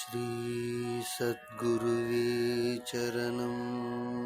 श्रीसद्गुरुवे चरणम्